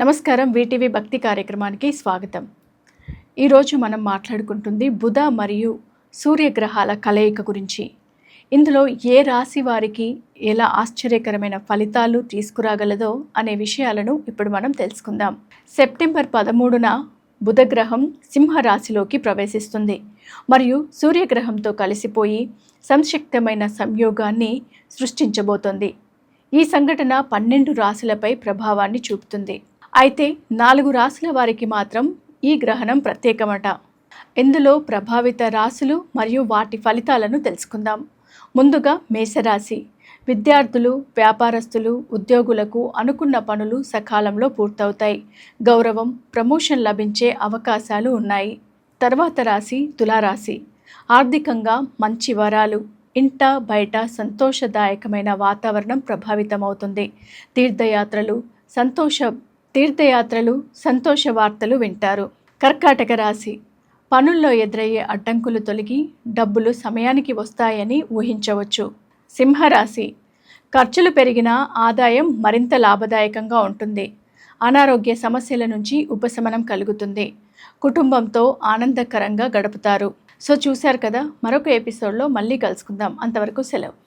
నమస్కారం వీటీవీ భక్తి కార్యక్రమానికి స్వాగతం. ఈరోజు మనం మాట్లాడుకుంటుంది బుధ మరియు సూర్యగ్రహాల కలయిక గురించి. ఇందులో ఏ రాశి వారికి ఎలా ఆశ్చర్యకరమైన ఫలితాలు తీసుకురాగలదో అనే విషయాలను ఇప్పుడు మనం తెలుసుకుందాం. సెప్టెంబర్ పదమూడున బుధగ్రహం సింహరాశిలోకి ప్రవేశిస్తుంది. మరియు సూర్యగ్రహంతో కలిసిపోయి సంక్షిప్తమైన సంయోగాన్ని సృష్టించబోతోంది. ఈ సంఘటన పన్నెండు రాశులపై ప్రభావాన్ని చూపుతుంది. అయితే నాలుగు రాశుల వారికి మాత్రం ఈ గ్రహణం ప్రత్యేకమట. ఇందులో ప్రభావిత రాశులు మరియు వాటి ఫలితాలను తెలుసుకుందాం. ముందుగా మేషరాశి. విద్యార్థులు వ్యాపారస్తులు ఉద్యోగులకు అనుకున్న పనులు సకాలంలో పూర్తవుతాయి. గౌరవం ప్రమోషన్ లభించే అవకాశాలు ఉన్నాయి. తర్వాత రాశి తులారాశి. ఆర్థికంగా మంచి వరాలు ఇంట బయట సంతోషదాయకమైన వాతావరణం ప్రభావితమవుతుంది. తీర్థయాత్రలు సంతోష తీర్థయాత్రలు సంతోష వార్తలు వింటారు. కర్కాటక రాశి. పనుల్లో ఎదురయ్యే అడ్డంకులు తొలగి డబ్బులు సమయానికి వస్తాయని ఊహించవచ్చు. సింహరాశి. ఖర్చులు పెరిగినా ఆదాయం మరింత లాభదాయకంగా ఉంటుంది. అనారోగ్య సమస్యల నుంచి ఉపశమనం కలుగుతుంది. కుటుంబంతో ఆనందకరంగా గడుపుతారు. సో చూశారు కదా మరొక ఎపిసోడ్లో మళ్ళీ కలుసుకుందాం. అంతవరకు సెలవు.